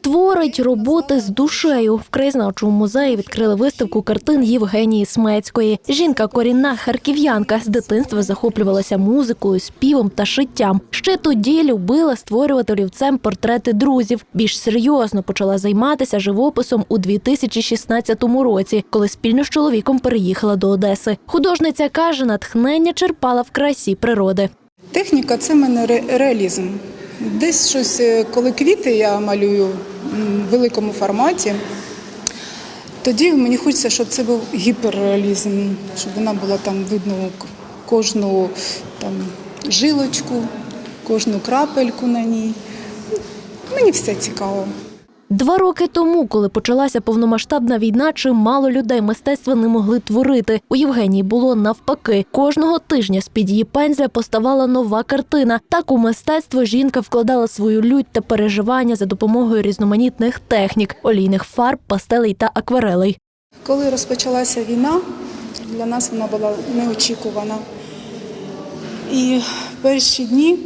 Творить роботи з душею. В краєзнавчому музеї відкрили виставку картин Євгенії Смецької. Жінка корінна харків'янка з дитинства захоплювалася музикою, співом та шиттям. Ще тоді любила створювати олівцем портрети друзів. Більш серйозно почала займатися живописом у 2016 році, коли спільно з чоловіком переїхала до Одеси. Художниця каже, натхнення черпала в красі природи. Техніка це мене ре- реалізм. Десь щось, е, коли квіти я малюю в великому форматі, тоді мені хочеться, щоб це був гіперреалізм, щоб вона була там видно кожну там, жилочку, кожну крапельку на ній. Мені все цікаво. Два роки тому, коли почалася повномасштабна війна, чимало людей мистецтва не могли творити. У Євгенії було навпаки. Кожного тижня з під її пензля поставала нова картина. Так у мистецтво жінка вкладала свою лють та переживання за допомогою різноманітних технік олійних фарб, пастелей та акварелей. Коли розпочалася війна, для нас вона була неочікувана. І в перші дні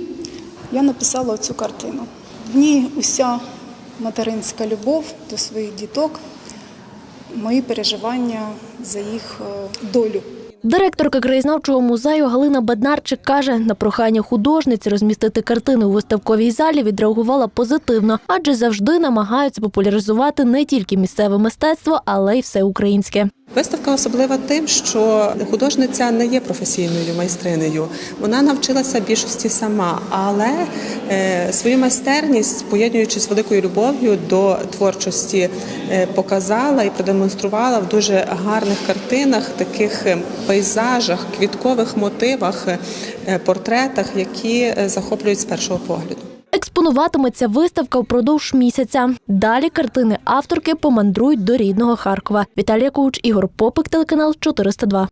я написала цю картину. В ній уся материнська любов до своїх діток, мої переживання за їх е, долю. Директорка краєзнавчого музею Галина Беднарчик каже, на прохання художниці розмістити картини у виставковій залі відреагувала позитивно, адже завжди намагаються популяризувати не тільки місцеве мистецтво, але й всеукраїнське. Виставка особлива тим, що художниця не є професійною майстринею. Вона навчилася більшості сама, але е, свою майстерність, поєднуючи з великою любов'ю до творчості, е, показала і продемонструвала в дуже гарних картинах, таких е, пейзажах, квіткових мотивах, е, портретах, які е, захоплюють з першого погляду. Експонуватиметься виставка впродовж місяця. Далі картини авторки помандрують до рідного Харкова. Віталія Куч, Ігор Попик, телеканал 402.